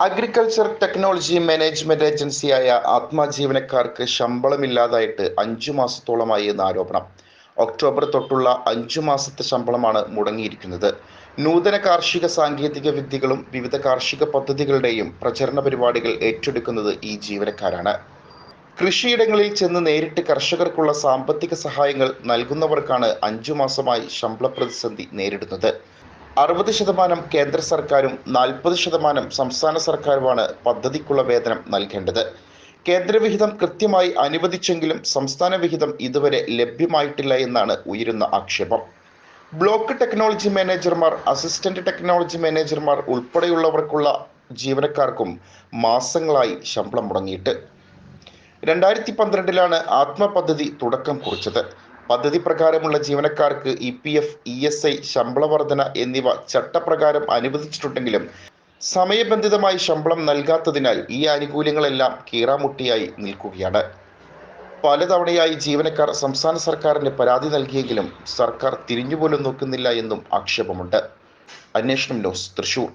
Agriculture technology management ഏജൻസിയായ ആത്മ ജീവനക്കാർക്ക് ശമ്പളമില്ലാതായിട്ട് അഞ്ചു മാസത്തോളമായി എന്ന ആരോപണം. ഒക്ടോബർ തൊട്ടുള്ള അഞ്ചു മാസത്തെ ശമ്പളമാണ് മുടങ്ങിയിരിക്കുന്നത്. നൂതന കാർഷിക സാങ്കേതിക വിദ്യകളും വിവിധ കാർഷിക പദ്ധതികളുടെയും പ്രചരണ പരിപാടികൾ ഏറ്റെടുക്കുന്നത് ഈ ജീവനക്കാരാണ്. കൃഷിയിടങ്ങളിൽ ചെന്ന് നേരിട്ട് കർഷകർക്കുള്ള സാമ്പത്തിക സഹായങ്ങൾ നൽകുന്നവർക്കാണ് അഞ്ചു മാസമായി ശമ്പള പ്രതിസന്ധി നേരിടുന്നത്. അറുപത് ശതമാനം കേന്ദ്ര സർക്കാരും നാൽപ്പത് ശതമാനം സംസ്ഥാന സർക്കാരുമാണ് പദ്ധതിക്കുള്ള വേതനം നൽകേണ്ടത്. കേന്ദ്രവിഹിതം കൃത്യമായി അനുവദിച്ചെങ്കിലും സംസ്ഥാന വിഹിതം ഇതുവരെ ലഭ്യമായിട്ടില്ല എന്നാണ് ഉയരുന്ന ആക്ഷേപം. ബ്ലോക്ക് ടെക്നോളജി മാനേജർമാർ അസിസ്റ്റന്റ് ടെക്നോളജി മാനേജർമാർ ഉൾപ്പെടെയുള്ളവർക്കുള്ള ജീവനക്കാർക്കും മാസങ്ങളായി ശമ്പളം മുടങ്ങിയിട്ട്. രണ്ടായിരത്തി പന്ത്രണ്ടിലാണ് ആത്മ പദ്ധതി തുടക്കം കുറിച്ചത്. പദ്ധതി പ്രകാരമുള്ള ജീവനക്കാർക്ക് E P F E S I ശമ്പള വർധന എന്നിവ ചട്ടപ്രകാരം അനുവദിച്ചിട്ടുണ്ടെങ്കിലും സമയബന്ധിതമായി ശമ്പളം നൽകാത്തതിനാൽ ഈ ആനുകൂല്യങ്ങളെല്ലാം കീറാമുട്ടിയായി നിൽക്കുകയാണ്. പലതവണയായി ജീവനക്കാർ സംസ്ഥാന സർക്കാരിന് പരാതി നൽകിയെങ്കിലും സർക്കാർ തിരിഞ്ഞുപോലും നോക്കുന്നില്ല എന്നും ആക്ഷേപമുണ്ട്. അന്വേഷണം ന്യൂസ് തൃശൂർ.